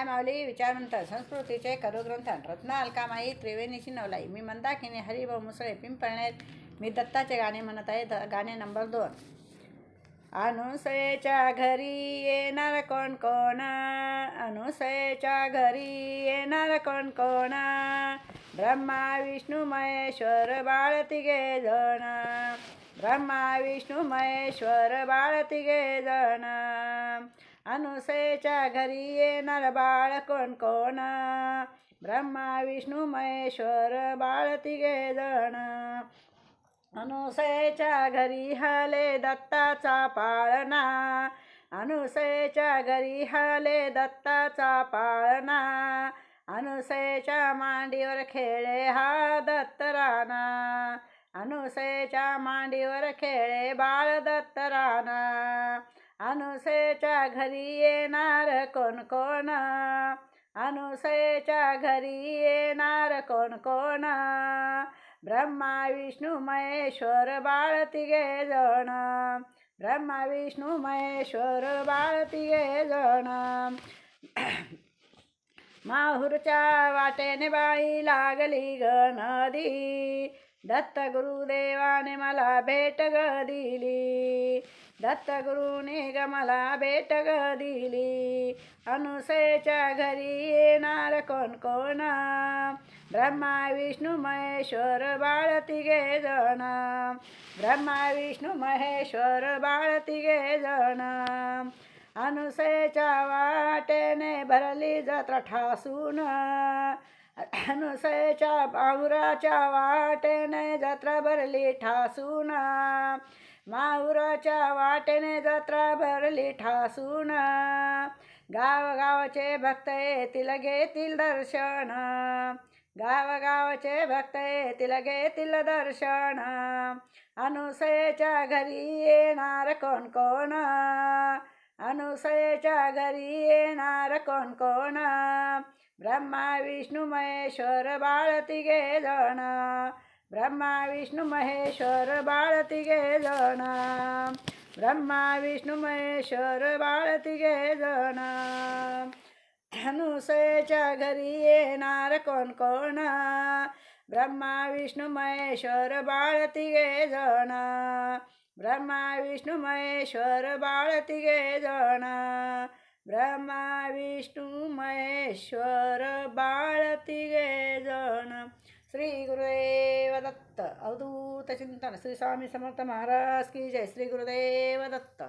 माय माऊली विचारवंत संस्कृतीचे करुग्रंथन रत्न अलकामाई त्रिवेणीची नवलाई मी मंदाकिनी हरिभाऊ मुसळे पिंपळणे मी दत्ताचे गाणे म्हणत आहे. द गाणे नंबर दोन. अनुसयेच्या घरी येणार कोण कोण? अनुसयेच्या घरी येणार कोण कोण? ब्रह्मा विष्णू महेश्वर बाळ तिघे जण. ब्रह्मा विष्णू महेश्वर बाळ तिघे जण. अनुसेच्या घरी येणार बाळ कोण कोण? ब्रह्मा विष्णू महेश्वर बाळ तिघे जण. अनुसेच्या घरी हले दत्ताचा पाळणा. अनुसेच्या घरी हले दत्ताचा पाळणा. अनुसेच्या मांडीवर खेळे हा दत्तराना अनुसेच्या मांडीवर खेळे बाळ दत्तराना अनुसेच्या घरी येणार कोण कोण? अनुसयेच्या घरी येणार कोण कोण? ब्रह्मा विष्णू महेश्वर बाळ तिघे जण. ब्रह्मा विष्णू महेश्वर बाळ तिघे जण. माहूरच्या वाटेने बाई लागली ग नदी. दत्त गुरुदेवाने मला भेट ग दिली. दत्तगुरुने ग मला भेट ग दिली. अनुसेच्या घरी येणार कोण कोण? ब्रह्मा विष्णू महेश्वर बाळ तिघे जण. ब्रह्मा विष्णू महेश्वर बाळ तिघे जण. अनुसयेच्या वाटेने भरली जत्रा ठासून. अनुसयेच्या बाहुराच्या वाटेने जत्रा भरली ठासून. माहुराच्या वाटेने जत्रा भरली ठासून. गावगावचे भक्त येतील घेतील दर्शन. गावगावचे भक्त येतील घेतील दर्शन. अनुसयेच्या घरी येणार कोण कोण? अनुसयेच्या घरी येणार कोण कोण? ब्रह्मा विष्णू महेश्वर बाळ तिघे जण. ब्रह्मा विष्णू महेश्वर बाळ तिघे जण. ब्रह्मा विष्णू महेश्वर बाळ तिघे जण. अनुसयेच्या घरी येणार कोण कोण? ब्रह्मा विष्णू महेश्वर बाळ तिघे जण. ब्रह्मा विष्णू महेश्वर बाळ तिघे जण ब्रह्मा विष्णू महेश्वर बाळ तिघे जण श्री गुरुदेव दत्त अवधूत चिंतन श्री स्वामी समर्थ महाराज की जय श्री गुरुदेव दत्त